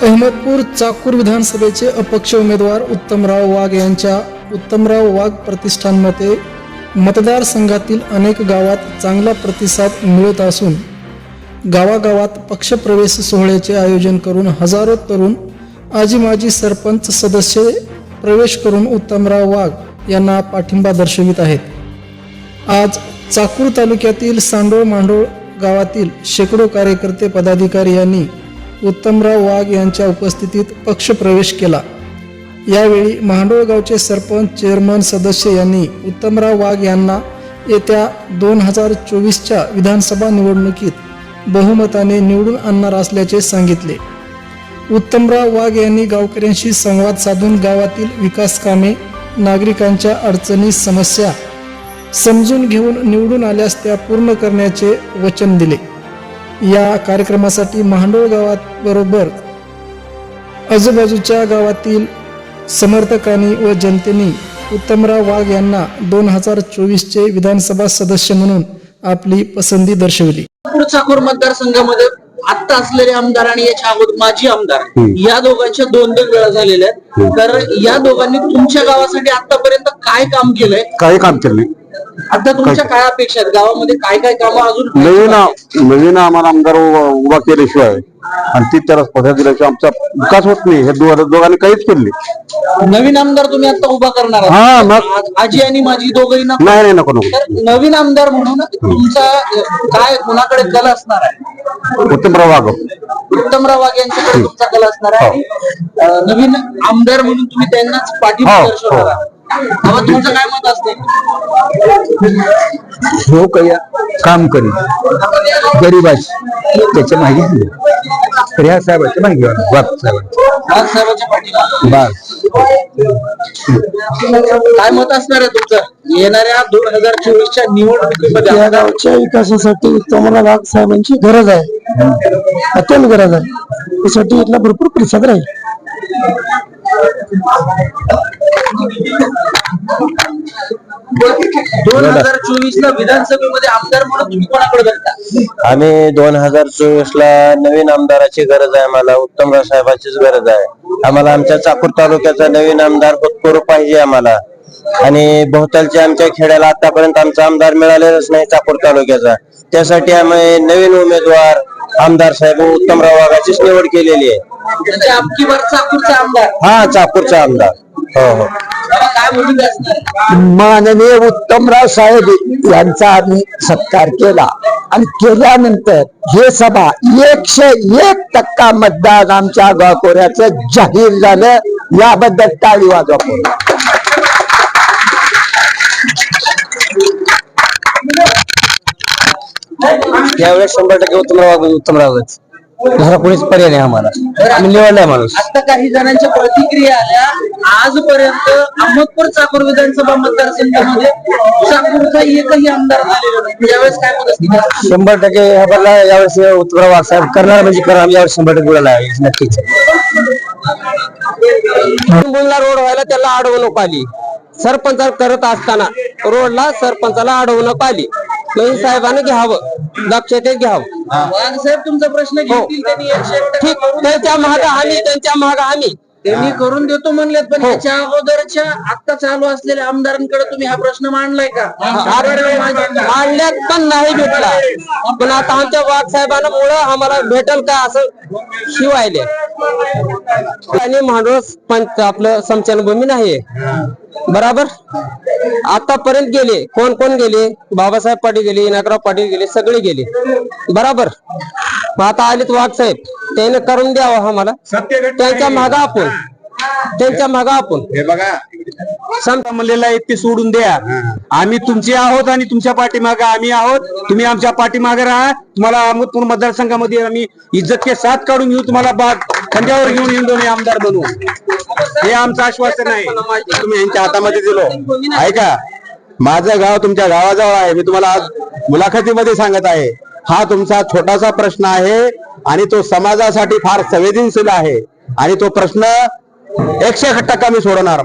अहमदपूर चाकूर विधानसभेचे अपक्ष उमेदवार उत्तमराव वाघ यांच्या उत्तमराव वाघ प्रतिष्ठानमध्ये मतदारसंघातील अनेक गावात चांगला प्रतिसाद मिळत असून गावागावात पक्षप्रवेश सोहळ्याचे आयोजन करून हजारो तरुण आजी माजी सरपंच सदस्य प्रवेश करून उत्तमराव वाघ यांना पाठिंबा दर्शवित आहेत. आज चाकूर तालुक्यातील सांडोळ मांडोळ गावातील शेकडो कार्यकर्ते पदाधिकारी यांनी उत्तमराव वाघ यांच्या उपस्थितीत पक्षप्रवेश केला. यावेळी मांडोळ गावचे सरपंच चेअरमन सदस्य यांनी उत्तमराव वाघ यांना येत्या दोन हजार चोवीसच्या विधानसभा निवडणुकीत बहुमताने निवडून आणणार असल्याचे सांगितले. उत्तमराव वाघ यांनी गावकऱ्यांशी संवाद साधून गावातील विकास कामे नागरिकांच्या अडचणी समस्या समजून घेऊन निवडून आल्यास त्या पूर्ण करण्याचे वचन दिले. या कार्यक्रमासाठी महाडोळ गावात बरोबर आजूबाजूच्या गावातील समर्थकांनी व जनतेने उत्तमराव वाघ यांना दोन हजार चोवीसचे विधानसभा सदस्य म्हणून आपली पसंती दर्शवली. मतदारसंघामध्ये आता असलेले आमदार आणि याच्या अगोदर माजी आमदार या दोघांच्या दोन दोन वेळा झालेल्या आहेत. तर या दोघांनी तुमच्या गावासाठी आतापर्यंत काय काम केलंय? काही काम केलं आता तुमच्या काय अपेक्षा आहेत? गावामध्ये काय काय कामं अजून नवीन नवीन आम्हाला आमदार उभा केल्याशिवाय आणि ती त्याला स्पर्धा दिल्याशिवाय आमचा विकास होत नाही. हे दो- दोघांनी काहीच केले नवीन आमदार तुम्ही आता उभा करणार आहात. हा मग आज- आजी आणि माझी दोघंही ना नाही नाही नको नको. तर नवीन आमदार म्हणून तुमचा काय कुणाकडे कल असणार आहे? उत्तमराव वाघ उत्तमराव वाघ यांच्याकडे तुमचा कल असणार आहे. अं, नवीन आमदार म्हणून तुम्ही त्यांनाच पाठिंबा हो, दर्शवणार हो. आहात. तुमचं काय मत असते हो कया. काम करी. गरीबाची. त्याच्या माहिती तर ह्या साहेबाच्या माहिती वाघ साहेबांची वाघ साहेबांच्या. काय मत असणार आहे तुमचं? येणाऱ्या दोन हजार चोवीसच्या निवडणुकीमध्ये या गावच्या विकासासाठी उत्तमराव वाघ साहेबांची गरज आहे. अत्यंत गरज आहे. त्यासाठी इथला भरपूर प्रतिसाद राहील दोन हजार चोवीस ला विधानसभेमध्ये आमदार म्हणून तुम्ही कोणाकडे बघता? आम्ही दोन हजार चोवीस ला नवीन आमदाराची गरज आहे आम्हाला उत्तमराव साहेबांचीच गरज आहे. आम्हाला आमच्या चाकूर तालुक्याचा नवीन आमदार होतकरू पाहिजे आम्हाला. आणि बहुतालच्या आमच्या खेड्याला आतापर्यंत आमचा आमदार मिळालेलाच नाही चाकूर तालुक्याचा. त्यासाठी आम्ही नवीन उमेदवार आमदार साहेब उत्तमराव वाघाचीच निवड केलेली आहे. म्हणजे हा चाकूरचा आमदार. हो हो माननीय उत्तमराव साहेब यांचा आम्ही सत्कार केला. आणि केल्यानंतर हे सभा एकशे एक टक्का मतदान आमच्या गावकोऱ्याचं जाहीर झालं. याबद्दल टाळी वाजवा करू. यावेळेस शंभर टक्के उत्तमराव उत्तमरावच. दुसरा कोणीच पर्याय नाही आम्हाला. आम्ही निवडलाय माणूस. आता काही जणांच्या प्रतिक्रिया आल्या. आजपर्यंत अहमदपूर चाकूर विधानसभा मतदारसंघामध्ये चाकूरचा एकही आमदार झालेला नाही. यावेळेस काय असतील? शंभर टक्के यावेळेस उत्तमराव साहेब करणार म्हणजे करणार आम्ही यावेळेस शंभर टक्के उडाला आहे नक्कीच. बोलला रोड व्हायला त्याला अडवणूक आली. सरपंच करत असताना रोडला सरपंचाला अडवणूक आली. म्हणून साहेबांनी घ्यावं. दक्षतेत घ्यावं. वाघ साहेब तुमचा प्रश्न घेतील त्यांनी एकशे एक टक्के ठीक. करून त्यांच्या महाग आम्ही त्यांच्या महाग आम्ही. त्यांनी करून देतो म्हणलेत पण त्याच्या अगोदरच्या आता चालू असलेल्या आमदारांकडे तुम्ही हा प्रश्न मांडलाय का? मांडल्यात पण नाही भेटला. पण आता आमच्या वाघ साहेबांना मुळे आम्हाला भेटल का असं शिवायले. आणि मांडोळ पंच आपलं समचनभूमी नाही बराबर? आतापर्यंत गेले. कोण कोण गेले? बाबासाहेब पाटील गेले इनाकराव पाटील गेले सगळे गेले. बराबर? मग आता आलेत वाघ साहेब. त्याने करून द्यावं आम्हाला त्यांच्या मागा आपण. त्यांच्या मागा आपण. हे बघा. सम- म्हणलेला आहे ते सोडून द्या. आम्ही तुमचे आहोत आणि तुमच्या पाठीमागे आम्ही आहोत. तुम्ही आमच्या पाठीमागे राहा. तुम्हाला अहमदपूर मतदारसंघामध्ये आम्ही इज्जत के साथ काढून घेऊ. तुम्हाला बाग खांद्यावर घेऊन येऊन दोन्ही आमदार बनवू. हे आमचं आश्वासन आहे. तुम्ही यांच्या हातामध्ये दिलो. ऐका. माझं गाव तुमच्या गावाजवळ आहे. मी तुम्हाला आज मुलाखतीमध्ये सांगत आहे. हा तुमचा छोटासा प्रश्न आहे आणि तो समाजासाठी फार संवेदनशील आहे. आणि तो प्रश्न एकशे एक टक्का मी सोडवणार.